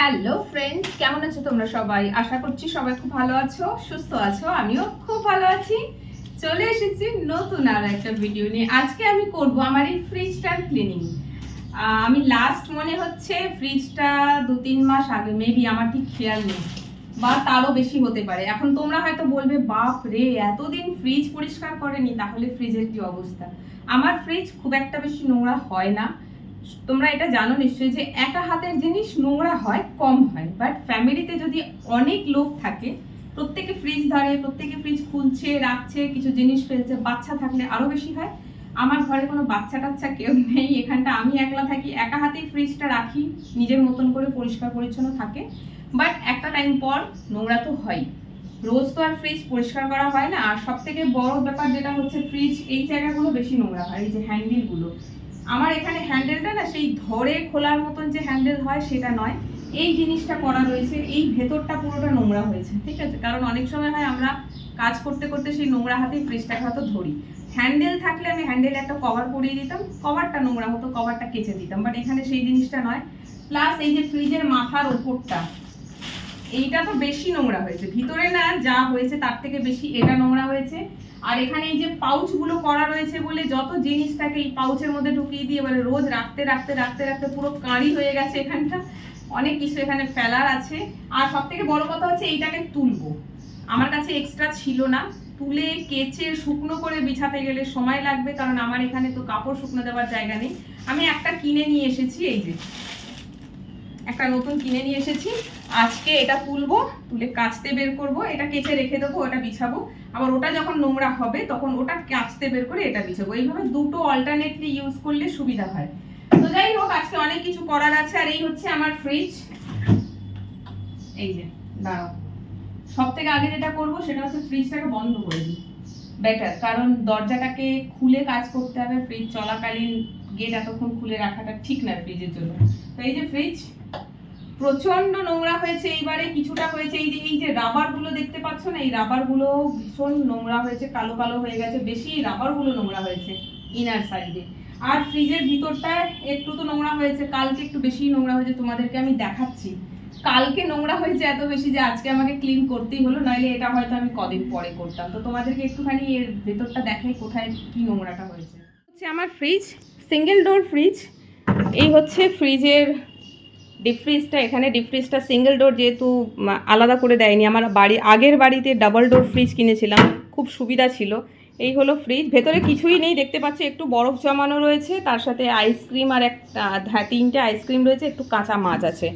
Hello friends কেমন আছো তোমরা সবাই? আশা করছি সবাই খুব ভালো আছো, সুস্থ আছো, আমিও খুব ভালো আছি। চলে এসেছি নতুন আর একটা ভিডিও নিয়ে। আজকে আমি করব আমার এই ফ্রিজটার ক্লিনিং আমি লাস্ট মনে হচ্ছে ফ্রিজটা দু তিন মাস আগে মেবি আমার ঠিক খেয়াল নেই, বা তারও বেশি হতে পারে। এখন তোমরা হয়তো বলবে, বাপ রে, এতদিন ফ্রিজ পরিষ্কার করেনি, তাহলে ফ্রিজের কি অবস্থা? আমার ফ্রিজ খুব একটা বেশি নোংরা হয় না। তোমরা এটা জানো নিশ্চয়ই যে একা হাতের জিনিস নোংরা হয়, কম হয়। বাট ফ্যামিলিতে যদি অনেক লোক থাকে, প্রত্যেকে ফ্রিজ ধরে, প্রত্যেকে ফ্রিজ খুলছে, রাখছে, কিছু জিনিস ফেলছে, বাচ্চা থাকলে আরও বেশি হয়। আমার ঘরে কোনো বাচ্চা টাচ্চা কেউ নেই, এখানটা আমি একলা থাকি, একা হাতেই ফ্রিজটা রাখি, নিজের মতন করে পরিষ্কার পরিচ্ছন্ন থাকে। বাট একটা টাইম পর নোংরা তো হয় রোজ তো আর ফ্রিজ পরিষ্কার করা হয় না। আর সব থেকে বড় ব্যাপার যেটা হচ্ছে ফ্রিজ এই জায়গাগুলো বেশি নোংরা হয়, এই যে হ্যান্ডেলগুলো আমার এখানে হ্যান্ডেলটা না সেই ধরে খোলার মতন যে হ্যান্ডেল হয় সেটা নয়। এই জিনিসটা করা রয়েছে, এই ভেতরটা পুরোটা নোংরা হয়েছে, ঠিক আছে? কারণ অনেক সময় হয় আমরা কাজ করতে করতে সেই নোংরা হাতেই ফ্রিজটাকে হয়তো ধরি। হ্যান্ডেল থাকলে আমি হ্যান্ডেলে একটা কভার পরিয়ে দিতাম, কভারটা নোংরা হতো, কভারটা কেচে দিতাম বাট এখানে সেই জিনিসটা নয়। প্লাস এই যে ফ্রিজের মাথার ওপরটা এইটা তো বেশি নোংরা হয়েছে। ভিতরে না যা হয়েছে তার থেকে বেশি এটা নোংরা হয়েছে। আর এখানে এই যে পাউচগুলো করা রয়েছে বলে যত জিনিস থাকে এই পাউচের মধ্যে ঢুকিয়ে দিয়ে এবারে রোজ রাখতে রাখতে রাখতে রাখতে পুরো কাঁড়ি হয়ে গেছে এখানটা। অনেক কিছু এখানে ফেলার আছে। আর সব থেকে বড় কথা হচ্ছে এইটাকে তুলবো। আমার কাছে এক্সট্রা ছিল না। তুলে কেচে শুকনো করে বিছাতে গেলে সময় লাগবে, কারণ আমার এখানে তো কাপড় শুকনো দেওয়ার জায়গা নেই। আমি একটা কিনে নিয়ে এসেছি, এই যে। একটা নতুন কিনে নিয়ে এসেছি। আজকে এটা তুলবো, তুলে কাচতে বের করব, এটা কেচে রেখে দেবো, ওটা বিছাবো। আবার ওটা যখন নোংরা হবে, তখন ওটা কাচতে বের করে এটা বিছাবো। এইভাবে দুটো অল্টারনেটলি ইউজ করলে সুবিধা হয়। তো যাই হোক, আজকে অনেক কিছু করার আছে, আর এই হচ্ছে আমার ফ্রিজ এই যে, দাঁড়াও। সব থেকে আগে যেটা করব, সেটা হচ্ছে ফ্রিজটাকে বন্ধ করে দিই। বেটার কারণ দরজাটাকে খুলে কাজ করতে হবে ফ্রিজ চলাকালীন গেট এতক্ষণ খুলে রাখাটা ঠিক না ফ্রিজের জন্য। তো এই যে ফ্রিজ প্রচণ্ড নোংরা হয়েছে এইবারে, কিছুটা হয়েছে। এই যে এই যে রাবারগুলো দেখতে পাচ্ছ না, এই রাবারগুলো ভীষণ নোংরা হয়েছে, কালো কালো হয়ে গেছে। বেশি রাবারগুলো নোংরা হয়েছে ইনার সাইডে আর ফ্রিজের ভিতরটা একটু তো নোংরা হয়েছে, কালকে একটু বেশি নোংরা হয়েছে, তোমাদেরকে আমি দেখাচ্ছি। কালকে নোংরা হয়েছে এত বেশি যে আজকে আমাকে ক্লিন করতেই হলো নইলে এটা হয়তো আমি কদিন পরে করতাম। তো তোমাদেরকে একটুখানি এর ভেতরটা দেখাই কোথায় কি নোংরাটা হয়েছে। হচ্ছে আমার ফ্রিজ সিঙ্গেল ডোর ফ্রিজ এই হচ্ছে ফ্রিজের ডিপ ফ্রিজটা এখানে ডিপ ফ্রিজটা সিঙ্গেল ডোর যেহেতু আলাদা করে দেয়নি। আমার বাড়ি, আগের বাড়িতে ডাবল ডোর ফ্রিজ কিনেছিলাম, খুব সুবিধা ছিল। এই হলো ফ্রিজ ভেতরে কিছুই নেই, দেখতে পাচ্ছি একটু বরফ জমানো রয়েছে, তার সাথে আইসক্রিম আর একটা হ্যাঁ তিনটে আইসক্রিম রয়েছে, একটু কাঁচা মাছ আছে।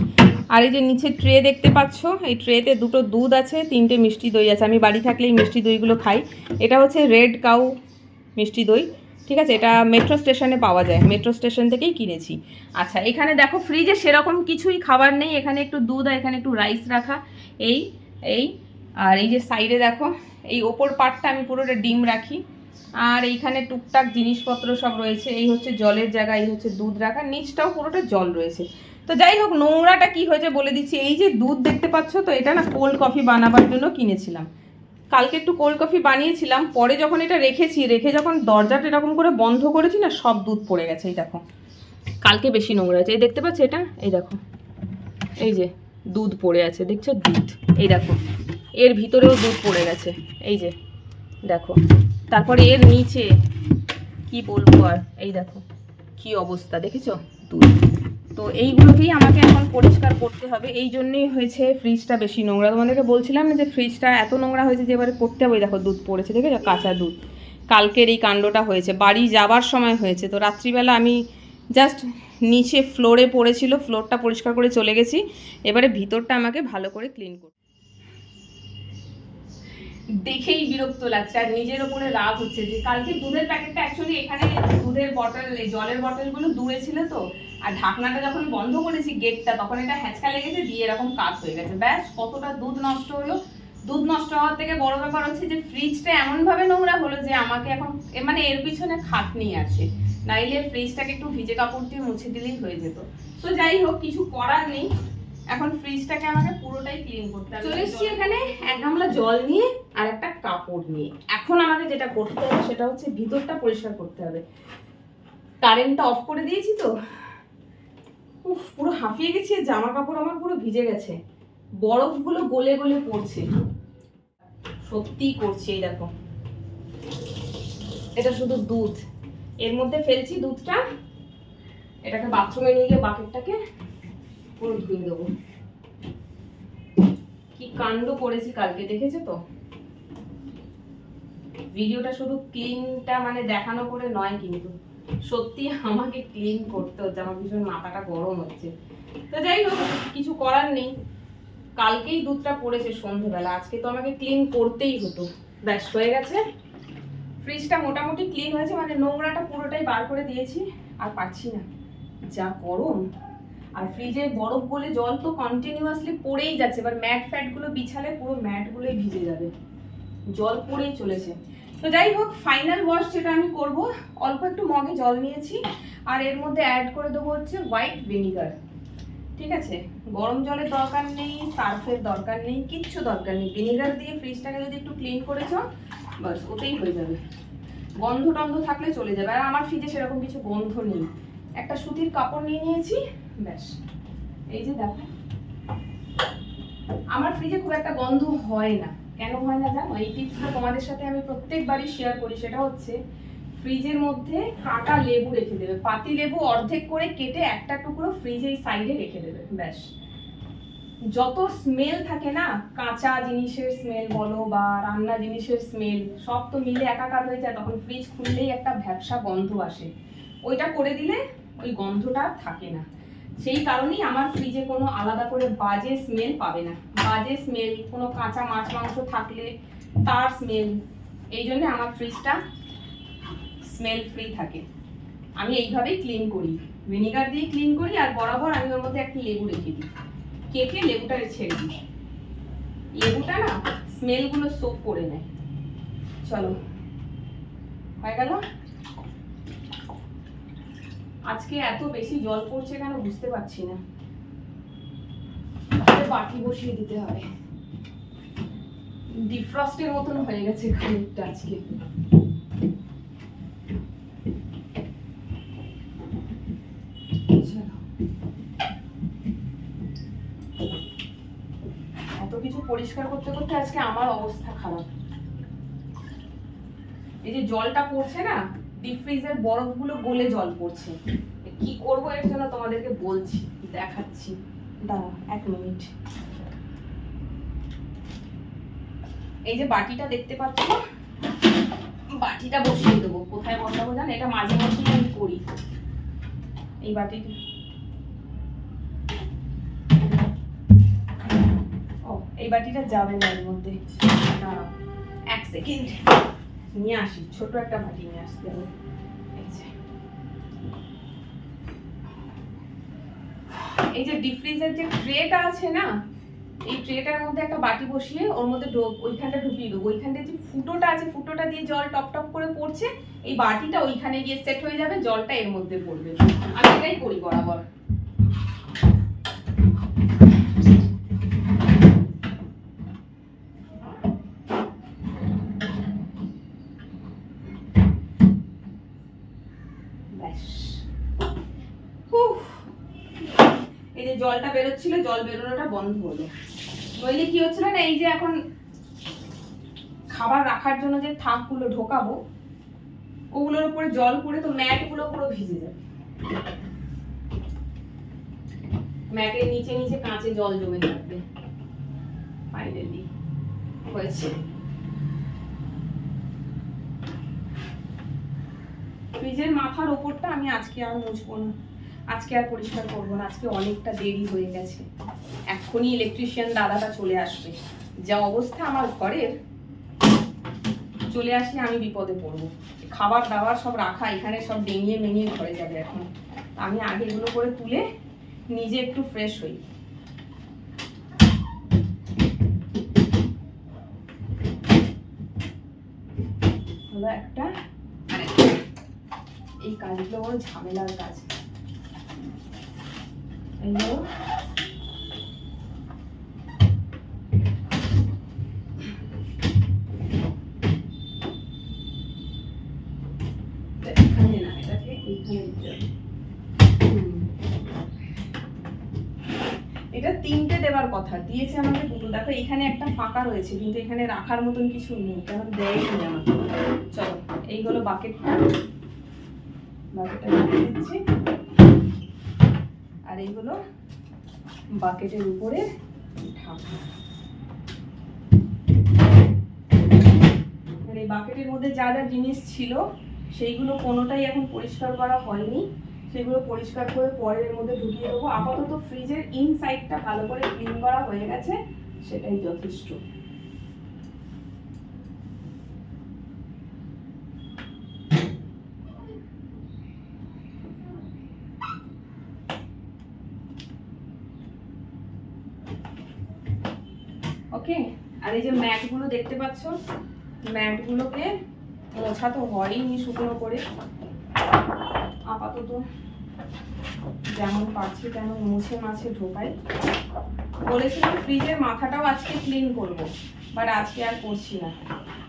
আর এই যে নিচে ট্রে দেখতে পাচ্ছ, এই ট্রেতে দুটো দুধ আছে, তিনটে মিষ্টি দই আছে। আমি বাড়ি থাকলে এই মিষ্টি দইগুলো খাই। এটা হচ্ছে রেড কাউ মিষ্টি দই। ঠিক আছে? এটা মেট্রো স্টেশনে পাওয়া যায়। মেট্রো স্টেশন থেকেই কিনেছি। আচ্ছা এখানে দেখো ফ্রিজে সেরকম কিছুই খাবার নেই। এখানে একটু দুধ আর এখানে একটু রাইস রাখা। এই এই, আর এই যে সাইডে দেখো, এই ওপর পার্টটা আমি পুরোটা ডিম রাখি। আর এইখানে টুকটাক জিনিসপত্র সব রয়েছে। এই হচ্ছে জলের জায়গা, এই হচ্ছে দুধ রাখা। নিচটাও পুরোটা জল রয়েছে। তো যাই হোক, নোংরাটা কি হয়েছে বলে দিচ্ছি। এই যে দুধ দেখতে পাচ্ছ তো, এটা না কোল্ড কফি বানাবার জন্য কিনেছিলাম। কালকে একটু কোল্ড কফি বানিয়েছিলাম, পরে যখন এটা রেখেছি, রেখে যখন দরজাটা এরকম করে বন্ধ করেছি না, সব দুধ পড়ে গেছে, এই দেখো। কালকে বেশি নোংরা আছে এই দেখতে পাচ্ছ এটা? এই দেখো। এই যে, দুধ পড়ে আছে, দেখছ? দুধ। এই দেখো। এর ভিতরেও দুধ পড়ে গেছে। এই যে, দেখো। তারপরে এর নিচে, কি বলব আর? এই দেখো, কি অবস্থা, দেখেছ? দুধ। তো এইগুলোকেই আমাকে এখন পরিষ্কার করতে হবে। এই জন্যেই হয়েছে ফ্রিজটা বেশি নোংরা। তোমাদেরকে বলছিলাম না যে ফ্রিজটা এত নোংরা হয়েছে যে এবারে করতে হবে। দেখো দুধ পড়েছে দেখেছ কাঁচা দুধ। কালকের এই কাণ্ডটা হয়েছে। বাড়ি যাবার সময় হয়েছে। তো রাত্রিবেলা আমি জাস্ট নিচে ফ্লোরে পড়েছিল ফ্লোরটা পরিষ্কার করে চলে গেছি। এবারে ভিতরটা আমাকে ভালো করে ক্লিন করতে দেখেই বিরক্ত লাগছে। আর নিজের ওপরে রাগ হচ্ছে যে কালকে দুধের প্যাকেটটা অ্যাকচুয়ালি এখানে দুধের বটল জলের বটলগুলো দূরে ছিল তো। আর ঢাকনাটা যখন বন্ধ করেছি গেটটা তখন এটা হ্যাঁচকা লেগেছে দিয়ে এরকম কাজ হয়ে গেছে। ব্যাস, কতটা দুধ নষ্ট হলো। দুধ নষ্ট হওয়ার থেকে বড় ব্যাপার হচ্ছে যে ফ্রিজটা এমন ভাবে নোংরা হলো যে, আমাকে এখন মানে এর পিছনে খাটনি আছে। নাইলে ফ্রিজটাকে একটু ভিজে কাপড় দিয়ে মুছে দিলেই হয়ে যেত। তো যাই হোক, কিছু করার নেই। এখন ফ্রিজটাকে আমাকে পুরোটাই ক্লিন করতে হবে। চলে এসেছি এখানে এক গামলা জল নিয়ে আর একটা কাপড় নিয়ে। এখন আমাকে যেটা করতে হবে, সেটা হচ্ছে ভিতরটা পরিষ্কার করতে হবে। কারেন্টটা অফ করে দিয়েছি তো? উফ, পুরো হাঁপিয়ে গেছি জামা কাপড় আমার পুরো ভিজে গেছে। বরফগুলো গলে গলে পড়ছে। সত্যিই করছে, এই দেখো। এটা শুধু দুধ। এর মধ্যে ফেলছি দুধটা। এটাকে বাথরুমে নিয়ে গিয়ে বাকেটটাকে পুরো ধুয়ে দেবো। কি কাণ্ড করেছি কালকে, দেখেছ তো? ভিডিওটা শুধু ক্লিনটা মানে দেখানো করে নয় কিন্তু। সত্যি আমাকে ক্লিন করতে হচ্ছে, আমার ভীষণ মাথাটা গরম হচ্ছে। তো যাই হোক, কিছু করার নেই। কালকেই দুধটা পড়েছে সন্ধেবেলা, আজকে তো আমাকে ক্লিন করতেই হতো। ব্যাস, হয়ে গেছে। ফ্রিজটা মোটামুটি ক্লিন হয়েছে মানে নোংরাটা পুরোটাই বার করে দিয়েছি, আর পাচ্ছি না। যা গরম। আর ফ্রিজে বরফ গলে জল তো কন্টিনিউয়াসলি পড়েই যাচ্ছে, এবার ম্যাট ফ্যাটগুলো বিছালে পুরো ম্যাটগুলোই ভিজে যাবে। জল পড়েই চলেছে। তো যাই হোক ফাইনাল ওয়াশ যেটা আমি করব, অল্প একটু মগে জল নিয়েছি, আর এর মধ্যে অ্যাড করে দেবো হচ্ছে হোয়াইট ভিনিগার ঠিক আছে? গরম জলের দরকার নেই সার্ফের দরকার নেই, কিচ্ছু দরকার নেই। ভিনিগার দিয়ে ফ্রিজটাকে যদি একটু ক্লিন করেছ, বাস, ওতেই হয়ে যাবে। গন্ধ টন্ধ থাকলে চলে যাবে। আর আমার ফ্রিজে সেরকম কিছু গন্ধ নেই। একটা সুতির কাপড় নিয়ে নিয়েছি, ব্যাস। এই যে দেখো। আমার ফ্রিজে খুব একটা গন্ধ হয় না। কেন হয় না জানো? এই টিপসটা তোমাদের সাথে আমি প্রত্যেকবারই শেয়ার করি, সেটা হচ্ছে ফ্রিজের মধ্যে কাটা লেবু রেখে দেবে। পাতি লেবু অর্ধেক করে কেটে একটা টুকরো ফ্রিজের সাইডে রেখে দেবে, ব্যাস। যত স্মেল থাকে না, কাঁচা জিনিসের স্মেল বলো বা রান্না জিনিসের স্মেল সব তো মিলে একাকার হয়ে যায়, তখন ফ্রিজ খুললেই একটা ভ্যাবসা গন্ধ আসে। ওইটা করে দিলে ওই গন্ধটা থাকে না। সেই কারণেই আমার ফ্রিজে কোনো আলাদা করে বাজে স্মেল পাবে না। বাজে স্মেল কোনো কাঁচা মাছ মাংস থাকলে তার স্মেল এই জন্যে আমার ফ্রিজটা স্মেল ফ্রি থাকে। আমি এইভাবেই ক্লিন করি। ভিনিগার দিয়ে ক্লিন করি আর বরাবর আমি ওর মধ্যে একটা লেবু রেখে দিই। কেটে লেবুটা ছেড়ে দিই। লেবুটা না স্মেলগুলো সোপ করে নেয়। চলো, হয়ে গেল? আজকে এত বেশি জল পড়ছে কেন বুঝতে পারছি না। বাটি বসিয়ে দিতে হবে। ডিফ্রস্টের মতন হয়ে গেছে খানিকটা আজকে। এত কিছু পরিষ্কার করতে করতে আজকে আমার অবস্থা খারাপ। এই যে জলটা পড়ছে না ডিপ ফ্রিজের বরফগুলো গলে জল পড়ছে। কি করব এর জন্য তোমাদেরকে বলছি, দেখাচ্ছি। দাঁড়া এক মিনিট। এই যে বাটিটা দেখতে পাচ্ছ? বাটিটা বসিয়ে দেবো। কোথায় বসাবো জানো? এটা মাঝে মধ্যে আমি করি। এই বাটিটা। ও, এই বাটিটা যাবে না এর মধ্যে। দাঁড়াও, এক সেকেন্ড নিয়ে আসি, ছোট একটা বাটি নিয়ে আসতে হবে। এই যে। এই যে ট্রেটা আছে না, এই ট্রেটার মধ্যে একটা বাটি বসিয়ে ওর মধ্যে ওইখানটা ঢুকিয়ে দেবো। ওইখানটা যে ফুটোটা আছে, ফুটোটা দিয়ে জল টপ টপ করে পড়ছে, এই বাটিটা ওইখানে গিয়ে সেট হয়ে যাবে, জলটা এর মধ্যে পড়বে। আমি এটাই করি বরাবর ব্যাস উফ। এই যে জলটা বেরোচ্ছিল, জল বেরোনোটা বন্ধ হলো। নইলে কি হচ্ছিল না, এই যে এখন খাবার রাখার জন্য যে থাকগুলো ঢোকাবো, ওগুলোর উপরে জল পড়ে তো ম্যাটগুলো পুরো ভিজে যাবে ম্যাটের নিচে নিচে কাঁচে জল জমে থাকবে। ফাইনালি হয়েছে। ফ্রিজের মাথার ওপরটা আমি আজকে আর মুছবো না। আজকে আর পরিষ্কার করব না, আজকে অনেকটা দেরি হয়ে গেছে। এখনই ইলেকট্রিশিয়ান দাদাটা চলে আসবে। যা অবস্থা আমার ঘরের, চলে আসলে আমি বিপদে পড়ব। খাবার দাবার সব রাখা, এখানে সব ডেঙিয়ে মেঙিয়ে ঘরে যাবে এখন। আমি আগে এগুলো করে তুলে নিজে একটু ফ্রেশ হই। হলো একটা এই কাজগুলো বড় ঝামেলার কাজ। এখানে না এটা তিনটে দেওয়ার কথা। দিয়েছে আমাকে দুটো। দেখো, এখানে একটা ফাঁকা রয়েছে, কিন্তু এখানে রাখার মতন কিছু নেই। কারণ দেয়নি আমাকে। চলো, এই হলো বাকেটটা। বাকেটটা দিচ্ছি। আর এই হলো বাকেটের উপরে ঢাকা এই বাকেটের মধ্যে যা যা জিনিস ছিল, সেইগুলো কোনোটাই এখন পরিষ্কার করা হয়নি। সেগুলো পরিষ্কার করে পরের মধ্যে ঢুকিয়ে দেবো। আপাতত ফ্রিজের ইনসাইডটা ভালো করে ক্লিন করা হয়ে গেছে, সেটাই যথেষ্ট। ওকে? আর এই যে ম্যাটগুলো দেখতে পাচ্ছ, ম্যাটগুলোকে মোছা তো হয়নি শুকনো করে। আপাতত যেমন পাচ্ছি তেমন মুছে মাছে ঢোকাই। বলেছিলাম ফ্রিজের মাথাটাও আজকে ক্লিন করব বাট আজকে আর করছি না।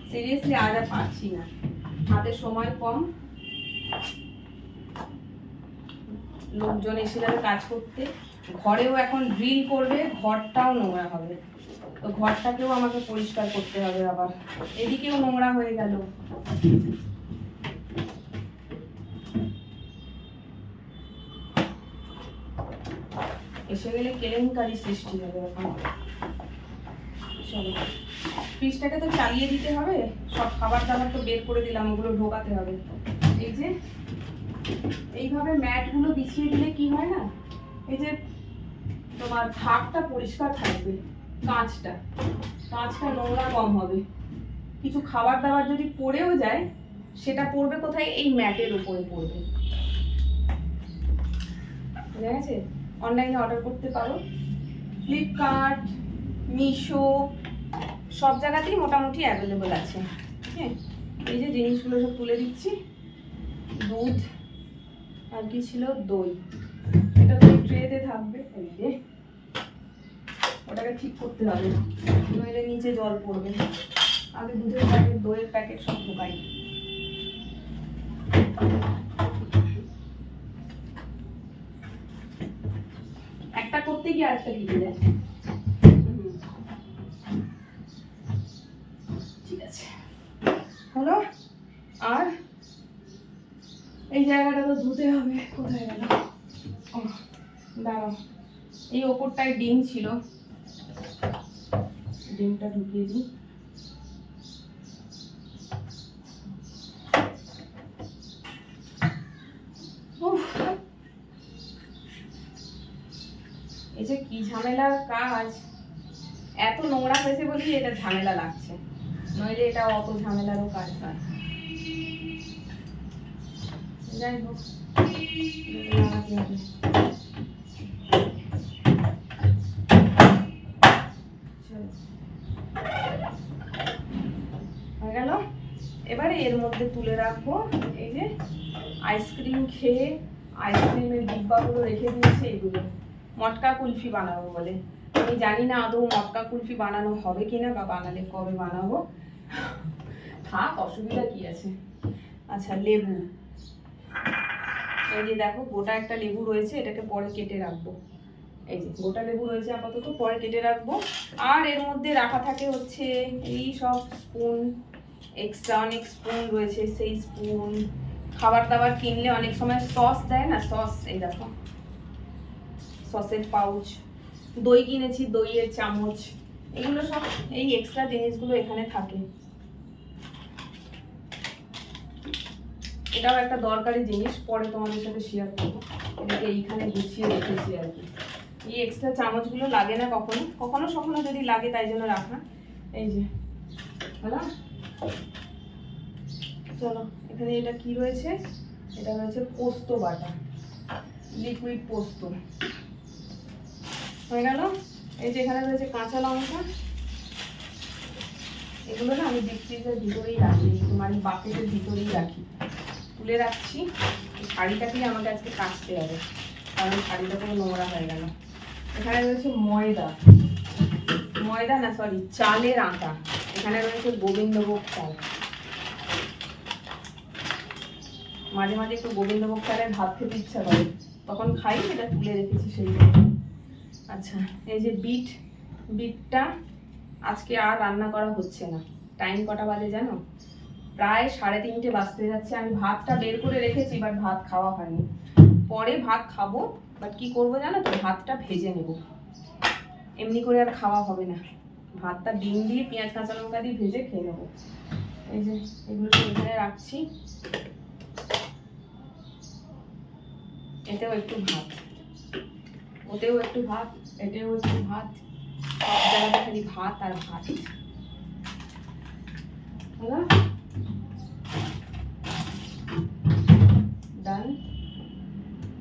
সিরিয়াসলি আজ আর পারছি না। হাতে সময় কম। লোকজন এসে যাবে কাজ করতে। ঘরেও এখন ড্রিল করবে, ঘরটাও নোংরা হবে। তো ঘরটাকেও আমাকে পরিষ্কার করতে হবে আবার। এদিকেও নোংরা হয়ে গেল। এসে গেলে কেলেঙ্কারি সৃষ্টি হবে এখন। ফ্রিজটাকে তো চালিয়ে দিতে হবে। সব খাবার দাবার তো বের করে দিলাম, ওগুলো ঢোকাতে হবে। এই যে, এইভাবে ম্যাটগুলো বিছিয়ে দিলে কি হয় না? এই যে তোমার থাকটা পরিষ্কার থাকবে। কাঁচটা। কাঁচটা নোংরা কম হবে। কিছু খাবার দাবার যদি পড়েও যায়, সেটা পড়বে কোথায়? এই ম্যাটের উপরে পড়বে। বুঝা গেছে? অনলাইনে অর্ডার করতে পারো। ফ্লিপকার্ট মিশো সব জায়গাতেই মোটামুটি অ্যাভেলেবল আছে। হ্যাঁ এই যে জিনিসগুলো সব তুলে দিচ্ছি। দুধ, আর কি ছিল? দই। এটা তো ট্রেতে থাকবে। এই যে। ওটাকে ঠিক করতে হবে। নইলে নিচে জল পড়বে। আগে দুধের প্যাকেট, দইয়ের প্যাকেট সব ঢোকাই। একটা করতে গিয়ে আরেকটা কেটে যায়। ঠিক আছে। হলো? আর এই জায়গাটা তো ধুতে হবে। কোথায় গেল? দাঁড়াও। এই ওপরটায় ডিম ছিল। ডিমটা ঢুকিয়ে দিই। এই যে কি ঝামেলার কাজ। এত নোংরা হয়েছে বলেই এটা ঝামেলা লাগছে। নইলে এটা অত ঝামেলারও কাজ নয় যাই হোক লাগাতে হবে। চলো। হয়ে গেল এবারে এর মধ্যে তুলে রাখব। এই যে আইসক্রিম খেয়ে আইসক্রিমের ডিব্বাগুলো রেখে দিয়েছে, এগুলো। মটকা কুলফি বানাবো বলে। আমি জানি না আদৌ মটকা কুলফি বানানো হবে কিনা বা বানালে কবে বানাবো। থাক, অসুবিধা কি আছে? আচ্ছা লেবু। এই যে দেখো, গোটা একটা লেবু রয়েছে, এটাকে পরে কেটে রাখব। এই যে গোটা লেবু রয়েছে আপাতত, পরে কেটে রাখব। আর এর মধ্যে রাখা থাকে হচ্ছে এই সব স্পুন এক্সট্রা অনেক স্পুন রয়েছে, সেই স্পুন খাবার দাবার কিনলে অনেক সময় সস দেয় না? সস এই দেখো। সসের পাউচ দই কিনেছি, দইয়ের চামচ। এগুলো সব এই এক্সট্রা জিনিসগুলো এখানে থাকে। এটাও একটা দরকারি জিনিস, পরে তোমাদের সাথে শেয়ার করব। এটাকে এইখানে গুছিয়ে রেখেছি আর কি। এই এক্সট্রা চামচগুলো লাগে না কখনো? কখনো কখনো যদি লাগে, তাই জন্য রাখা। এই যে, হলো? চলো, এখানে এটা কি রয়েছে? এটা রয়েছে পোস্ত বাটা লিকুইড পোস্ত। হয়ে গেল? এই যে এখানে রয়েছে কাঁচা লঙ্কা। এগুলো না আমি ডিপ ভিতরেই রাখি এই বাকেটের ভিতরেই রাখি। তুলে রাখছি শাড়িটাকেই আমাকে আজকে কাচতে হবে, কারণ শাড়িটা পুরো নোংরা হয়ে গেল। এখানে রয়েছে ময়দা। ময়দা না সরি চালের আটা। এখানে রয়েছে গোবিন্দভোগ চাল মাঝে মাঝে একটু গোবিন্দভোগ চালের ভাত খেতে ইচ্ছা করে। তখন খাই, এটা তুলে রেখেছি সেই। আচ্ছা এই যে বিট, বিটটা আজকে আর রান্না করা হচ্ছে না। টাইম কটা বাজে জানো? প্রায় সাড়ে তিনটে বাজতে যাচ্ছে। আমি ভাতটা বের করে রেখেছি বাট ভাত খাওয়া হয়নি। পরে ভাত খাব বাট কি করব জানো তো? ভাতটা ভেজে নেব। এমনি করে আর খাওয়া হবে না। ভাতটা ডিম দিয়ে পেঁয়াজ, কাঁচা লঙ্কা দিয়ে ভেজে খেয়ে নেব। এই যে, এগুলো এখানে রাখছি। এতেও একটু ভাত। ওতেও একটু ভাত, এতেও একটু ভাত। খালি ভাত আর ভাত। ডান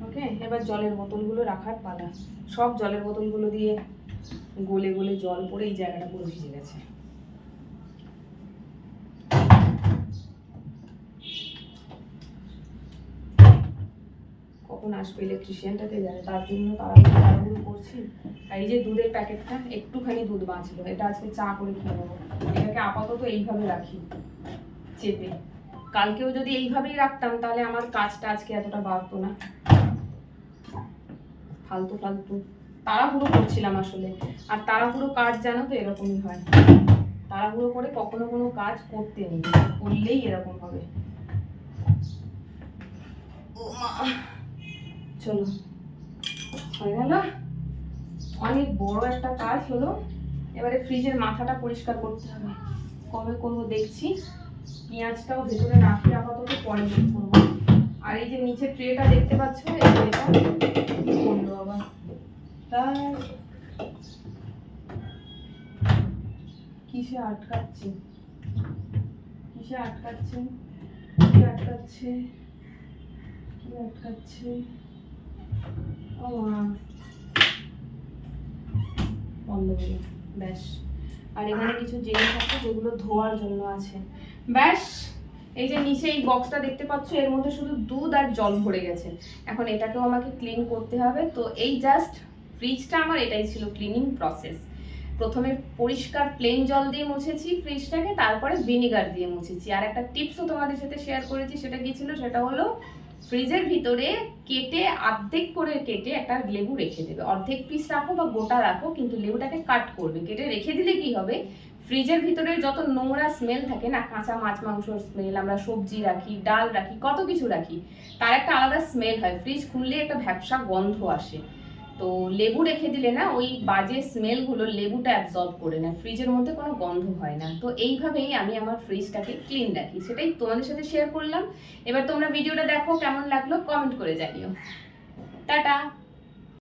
ওকে এবার জলের বোতলগুলো রাখার পালা। সব জলের বোতলগুলো দিয়ে গলে গলে জল পড়ে এই জায়গাটা পুরো ভিজে গেছে। কখন আসবে ইলেকট্রিশিয়ানটাকে জানে তার জন্য তাড়াহুড়ো করছি। আর এই যে দুধের প্যাকেটটা, একটুখানি দুধ বাঁচলো। এটা আজকে চা করে খেয়ে নেব। এটাকে আপাতত এইভাবে রাখি, চেপে। কালকেও যদি এইভাবেই রাখতাম, তাহলে আমার কাজটা আজকে এতটা বাড়তো না। ফালতু ফালতু। তাড়াহুড়ো করছিলাম আসলে। আর তাড়াহুড়ো কাজ জানো তো এরকমই হয়। তাড়াহুড়ো করে কখনো কোনো কাজ করতে নেই, করলেই এরকম হবে। চলো, হয়ে গেল। অনেক বড় একটা কাজ হলো, এবারে ফ্রিজের মাথাটা পরিষ্কার করতে হবে। কবে করব দেখছি। পেঁয়াজটাও ভেতরে রাখি আপাতত পরে করব। আর এই যে নিচে ট্রেটা দেখতে পাচ্ছ ট্রেটা করল আবার? তাই কিসে আটকাচ্ছে? কিসে আটকাচ্ছে? কি আটকাচ্ছে? কি আটকাচ্ছে? ও বন্ধ হলো ব্যাস। আর এখানে কিছু জিনিস আছে যেগুলো ধোয়ার জন্য আছে। ব্যাস। এই যে নিচে এই বক্সটা দেখতে পাচ্ছ, এর মধ্যে শুধু দুধ আর জল ভরে গেছে। এখন এটাকেও আমাকে ক্লিন করতে হবে। তো এই জাস্ট ফ্রিজটা আমার এটাই ছিল ক্লিনিং প্রসেস প্রথমে পরিষ্কার প্লেন জল দিয়ে মুছেছি ফ্রিজটাকে তারপরে ভিনিগার দিয়ে মুছেছি। আর একটা টিপসও তোমাদের সাথে শেয়ার করেছি, সেটা কি ছিল? সেটা হলো ফ্রিজের ভিতরে কেটে, অর্ধেক করে কেটে একটা লেবু রেখে দেবে। অর্ধেক পিস রাখো বা গোটা রাখো, কিন্তু লেবুটাকে কাট করবে। কেটে রেখে দিলে কি হবে? ফ্রিজের ভিতরে যত নোংরা স্মেল থাকে না, কাঁচা মাছ মাংসর স্মেল আমরা সবজি রাখি, ডাল রাখি, কত কিছু রাখি, তার একটা আলাদা স্মেল হয়। ফ্রিজ খুললে একটা ভ্যাপসা গন্ধ আসে। তো লেবু রেখে দিলে না ওই বাজে স্মেলগুলো লেবুটা অ্যাবজর্ব করে নেয়। ফ্রিজের মধ্যে কোনো গন্ধ হয় না। তো এইভাবেই আমি আমার ফ্রিজটাকে ক্লিন রাখি। সেটাই তোমাদের সাথে শেয়ার করলাম। এবার তোমরা ভিডিওটা দেখো, কেমন লাগল কমেন্ট করে জানিও। টাটা!